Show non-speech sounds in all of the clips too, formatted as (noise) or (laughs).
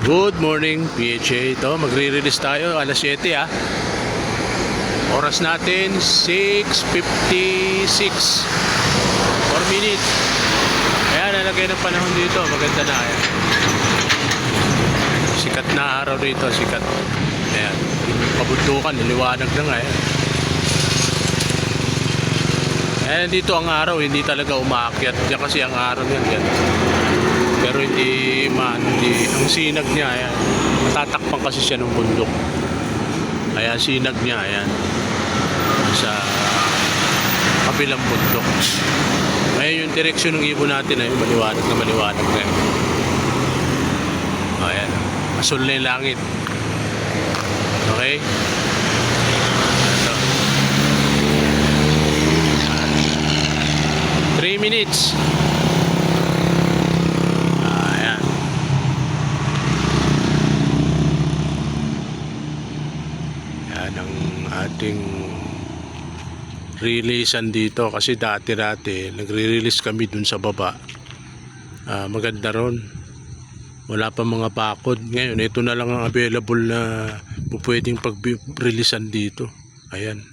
Good morning, PHA. Ito, magre-release tayo alas 7 ah. Oras natin 6.56 4 minutes. Ayan, nalagay ng panahon dito. Maganda na. Ayan. Sikat na araw dito. Sikat. Ayan. Pabundukan. Niliwanag na nga. Ayan. Ayan, dito ang araw. Hindi talaga umaakyat. Diyan kasi ang araw yan. Yan. Pero hindi man, ang sinag niya, ayan. Natatakpan kasi siya ng bundok. Kaya sinag niya, ayan. Sa kabilang bundok. Ngayon yung direksyon ng ibon natin ay maliwanag na maliwanag na. Ayan. Asul na yung langit. Okay? Ito. 3 minutes. Ayan. Yan ang ating releasean dito kasi dati-dati nagre-release kami dun sa baba. Ah, maganda ron. Wala pa mga bakod. Ngayon, ito na lang ang available na pwedeng pag-releasean dito. Ayan.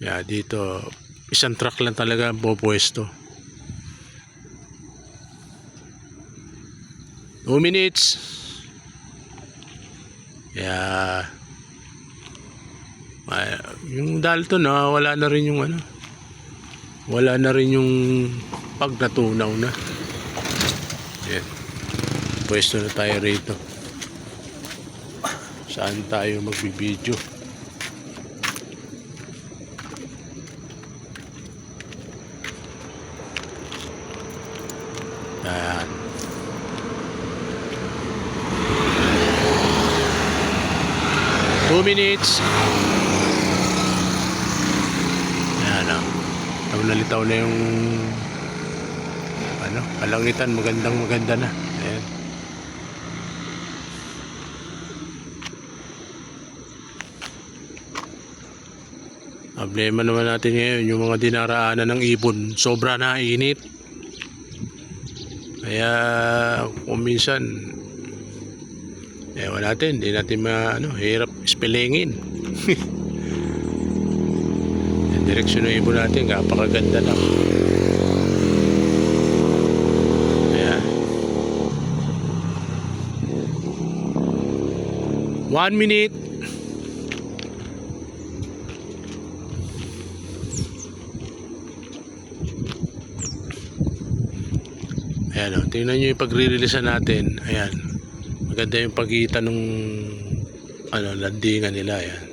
Yeah, dito isang truck lang talaga ang pupwesto. 2 minutes. Yeah. Ay, yung Dalton na wala na rin yung ano. Wala na rin yung pag natunaw na. Yan. Pwesto na tayo rito. Saan tayo magbibideo? Yan. Two minutes. Yan o. Litaw na yung ano, kalangitan. Magandang maganda na. Ayan. Problema naman natin ngayon yung mga dinaraanan ng ibon. Sobra na init. Kaya kung minsan Ewan natin, hindi natin ma, ano, hirap spellingin. (laughs) Yung direksyon ng ibon natin, kapakaganda lang. Ayan. One minute. Ayan o, tingnan nyo yung pagre-release natin. Ayan. Maganda yung pagitan ng ano, landingan nila yan.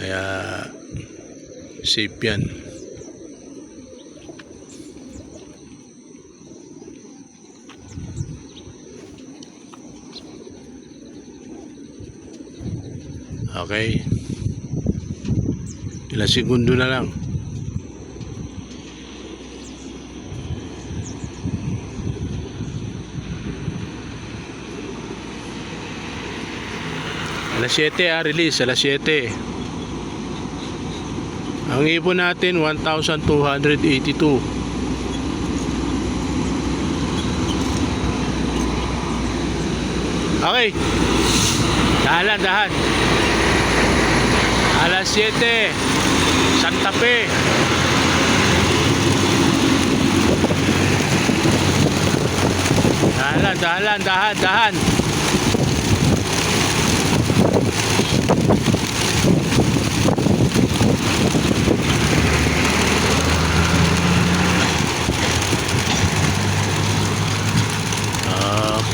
Kaya safe yan. Okay. Ilang segundo na lang. Alas 7 ah, release, alas 7. Ang ibon natin, 1,282. Okay. Dahan dahan. Alas 7. Santa Fe. Dahan dahan dahan, dahan.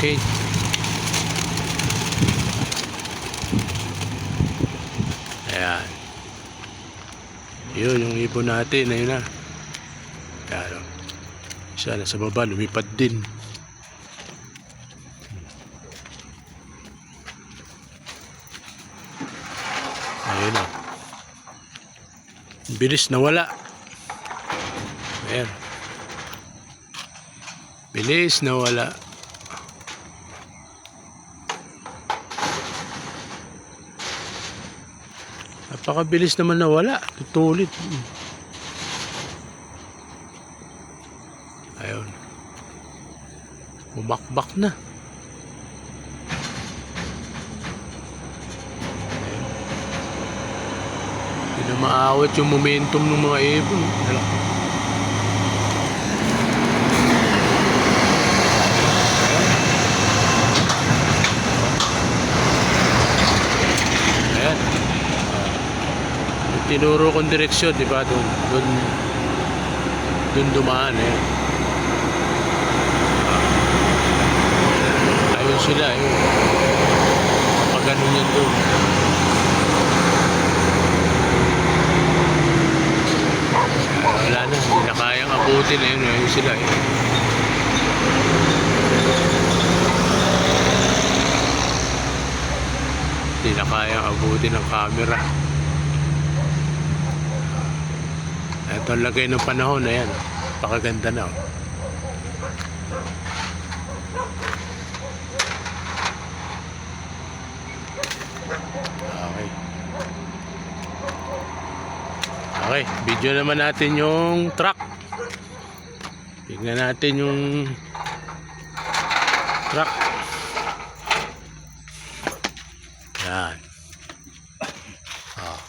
Okay. Ayan. Yun, yung ibon natin. Ayun na. Ayan. Isa na sa baba, lumipad din. Ayun na. Bilis na wala. Ayan. Bilis na wala. Napakabilis naman nawala. Tutulit. Ayun. Bumakbak na. Hindi na maawat yung momentum ng mga ibon. Alam tinuro kong direksyon, di ba? Doon, doon, doon dumaan eh. Ayun sila, ayun. Pag ganun yan doon. Wala na, hindi na kayang abutin ayun, ayun sila eh. Hindi na kayang abutin ng camera. Ito ang lagay ng panahon na yan. Pakaganda na. oh. Okay. Okay, video naman natin yung truck. Tingnan natin yung truck. Yan. Ah.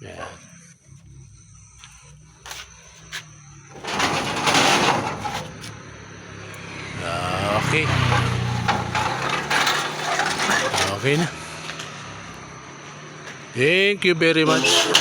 Yan. Ah, Okay. Okay na. Thank you very much.